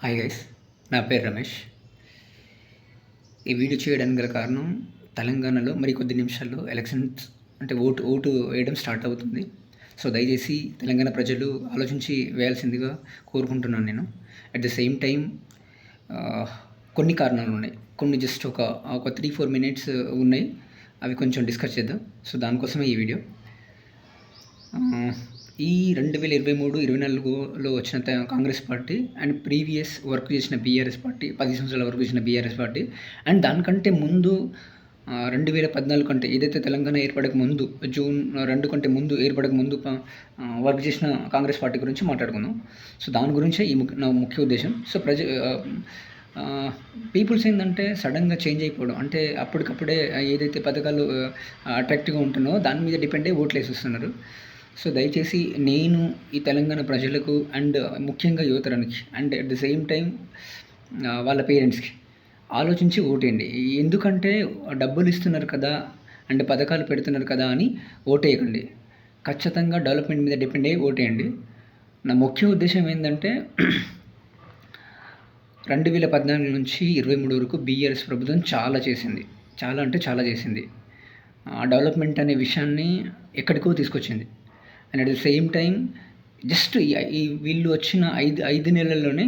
Hi guys నా పేరు రమేష్. ఈ వీడియో చేయడానికి గల కారణం తెలంగాణలో మరి కొద్ది నిమిషాల్లో ఎలక్షన్స్ అంటే ఓటు ఓటు వేయడం స్టార్ట్ అవుతుంది. సో దయచేసి తెలంగాణ ప్రజలు ఆలోచించి వేయాల్సిందిగా కోరుకుంటున్నాను నేను. అట్ ద సేమ్ టైం కొన్ని కారణాలు ఉన్నాయి. కొన్ని జస్ట్ ఒక ఒక త్రీ ఫోర్ మినిట్స్ ఉన్నాయి. అవి కొంచెం డిస్కస్ చేద్దాం. సో దానికోసమే ఈ వీడియో. ఈ రెండు వేల ఇరవై మూడు ఇరవై నాలుగులో వచ్చిన త- Congress party and previous work చేసిన బీఆర్ఎస్ పార్టీ పది సంవత్సరాల వరకు చేసిన బీఆర్ఎస్ పార్టీ. అండ్ దానికంటే ముందు రెండు వేల పద్నాలుగు కంటే ఏదైతే తెలంగాణ ఏర్పడక ముందు జూన్ రెండు కంటే ముందు ఏర్పడక ముందు వర్క్ చేసిన కాంగ్రెస్ పార్టీ గురించి మాట్లాడుకుందాం. సో దాని గురించే ఈ ముఖ్య నా ముఖ్య ఉద్దేశం. సో ప్రజ పీపుల్స్ ఏంటంటే సడన్గా చేంజ్ అయిపోవడం. అంటే అప్పటికప్పుడే ఏదైతే పథకాలు అట్రాక్టివ్గా ఉంటున్నాయో దాని మీద డిపెండ్ అయ్యి ఓట్లు వేసిస్తున్నారు సో దయచేసి నేను ఈ తెలంగాణ ప్రజలకు అండ్ ముఖ్యంగా యువతరానికి and at the same time వాళ్ళ పేరెంట్స్కి ఆలోచించి ఓటేయండి. ఎందుకంటే డబ్బులు ఇస్తున్నారు కదా అండ్ పథకాలు పెడుతున్నారు కదా అని ఓటేయకండి. ఖచ్చితంగా డెవలప్మెంట్ మీద డిపెండ్ అయ్యి ఓటేయండి. నా ముఖ్య ఉద్దేశం ఏంటంటే రెండు వేల పద్నాలుగు నుంచి ఇరవై మూడు వరకు బీఆర్ఎస్ ప్రభుత్వం చాలా చేసింది. చాలా అంటే చాలా చేసింది. ఆ డెవలప్మెంట్ అనే విషయాన్ని ఎక్కడికో తీసుకొచ్చింది. And at the same time just ఈ వీళ్ళు వచ్చిన ఐదు ఐదు నెలల్లోనే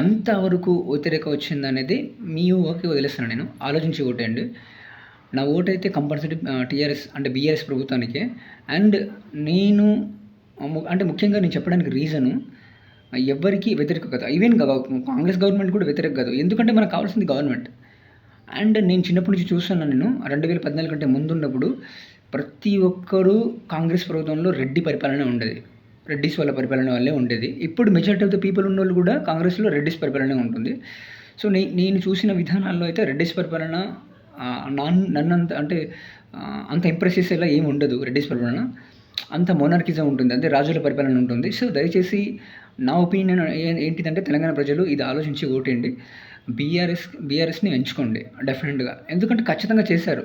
ఎంతవరకు వ్యతిరేక వచ్చింది అనేది మీ ఓకే వదిలేస్తాను నేను. ఆలోచించి ఓటేయండి. నా ఓటు అయితే కంపల్సరీ టీఆర్ఎస్ అంటే బీఆర్ఎస్ ప్రభుత్వానికే. అండ్ నేను అంటే ముఖ్యంగా నేను చెప్పడానికి రీజను ఎవరికి వ్యతిరేక కాదు. ఈవెన్ కాంగ్రెస్ గవర్నమెంట్ కూడా వ్యతిరేక కాదు. ఎందుకంటే మనకు కావాల్సింది గవర్నమెంట్. అండ్ నేను చిన్నప్పటి నుంచి చూస్తున్నాను నేను. రెండు వేల పద్నాలుగు కంటే ముందున్నప్పుడు ప్రతి ఒక్కరూ కాంగ్రెస్ ప్రభుత్వంలో రెడ్డి పరిపాలన ఉండేది. రెడ్డిస్ వాళ్ళ పరిపాలన వల్లే ఉండేది. ఇప్పుడు మెజారిటీ ఆఫ్ ద పీపుల్ ఉన్న వాళ్ళు కూడా కాంగ్రెస్లో రెడ్డిస్ పరిపాలన ఉంటుంది. సో నే నేను చూసిన విధానాల్లో అయితే రెడ్డిస్ పరిపాలన నాన్ నన్ను అంత అంటే అంత ఇంప్రెస్ చేసేలా ఏమి ఉండదు రెడ్డిస్ పరిపాలన. అంత మోనార్కిజం ఉంటుంది. అంటే రాజుల పరిపాలన ఉంటుంది. సో దయచేసి నా ఒపీనియన్ ఏంటిదంటే తెలంగాణ ప్రజలు ఇది ఆలోచించి ఓటేయండి. బీఆర్ఎస్ బీఆర్ఎస్ని ఎంచుకోండి. డెఫినెట్గా ఎందుకంటే ఖచ్చితంగా చేశారు.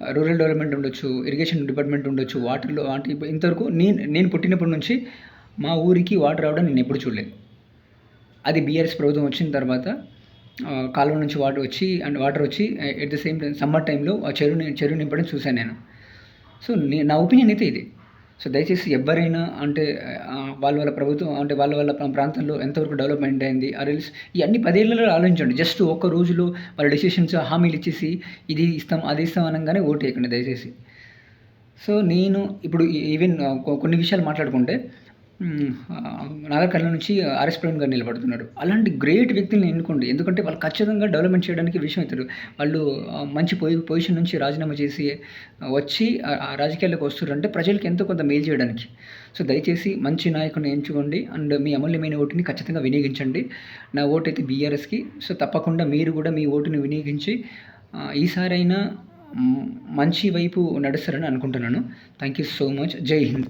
రూరల్ డెవలప్మెంట్ ఉండొచ్చు ఇరిగేషన్ డిపార్ట్మెంట్ ఉండొచ్చు వాటర్లో వాటి ఇంతవరకు నేను నేను పుట్టినప్పటి నుంచి మా ఊరికి వాటర్ రావడం నేను ఎప్పుడు చూడలేదు. అది బీఆర్ఎస్ ప్రభుత్వం వచ్చిన తర్వాత కాలువ నుంచి వాటర్ వచ్చి అండ్ వాటర్ వచ్చి at the same time summer టైంలో ఆ చెరువుని చెరువు నింపడం చూశాను నేను. సో నా ఒపీనియన్ అయితే ఇది. సో దయచేసి ఎవరైనా అంటే వాళ్ళ వాళ్ళ ప్రభుత్వం అంటే వాళ్ళ వాళ్ళ ప్రాంతంలో ఎంతవరకు డెవలప్మెంట్ అయింది ఆర్ఎల్స్ ఇవన్నీ పదేళ్ళలో ఆలోచించండి. జస్ట్ ఒక్క రోజులో వాళ్ళ డెసిషన్స్ హామీలు ఇచ్చేసి ఇది ఇస్తాం అది ఇస్తాం అనగానే ఓటు వేయకండి దయచేసి. సో నేను ఇప్పుడు ఈవెన్ కొన్ని విషయాలు మాట్లాడుకుంటే నాగర్కర్ణ నుంచి ఆర్ఎస్ ప్రవీణ్ గారు నిలబడుతున్నారు. అలాంటి గ్రేట్ వ్యక్తుల్ని ఎన్నుకోండి ఎందుకంటే వాళ్ళు ఖచ్చితంగా డెవలప్మెంట్ చేయడానికి విషయం అవుతారు. వాళ్ళు మంచి పొయి పొజిషన్ నుంచి రాజీనామా చేసి వచ్చి ఆ- రాజకీయాల్లోకి వస్తున్నారంటే ప్రజలకు ఎంతో కొంత మేలు చేయడానికి. సో దయచేసి మంచి నాయకుని ఎంచుకోండి అండ్ మీ అమూల్యమైన ఓటుని ఖచ్చితంగా వినియోగించండి. నా ఓటు అయితే బీఆర్ఎస్కి. సో తప్పకుండా మీరు కూడా మీ ఓటుని వినియోగించి ఈసారైనా మంచి వైపు నడుస్తారని అనుకుంటున్నాను. Thank you so much. జై హింద్.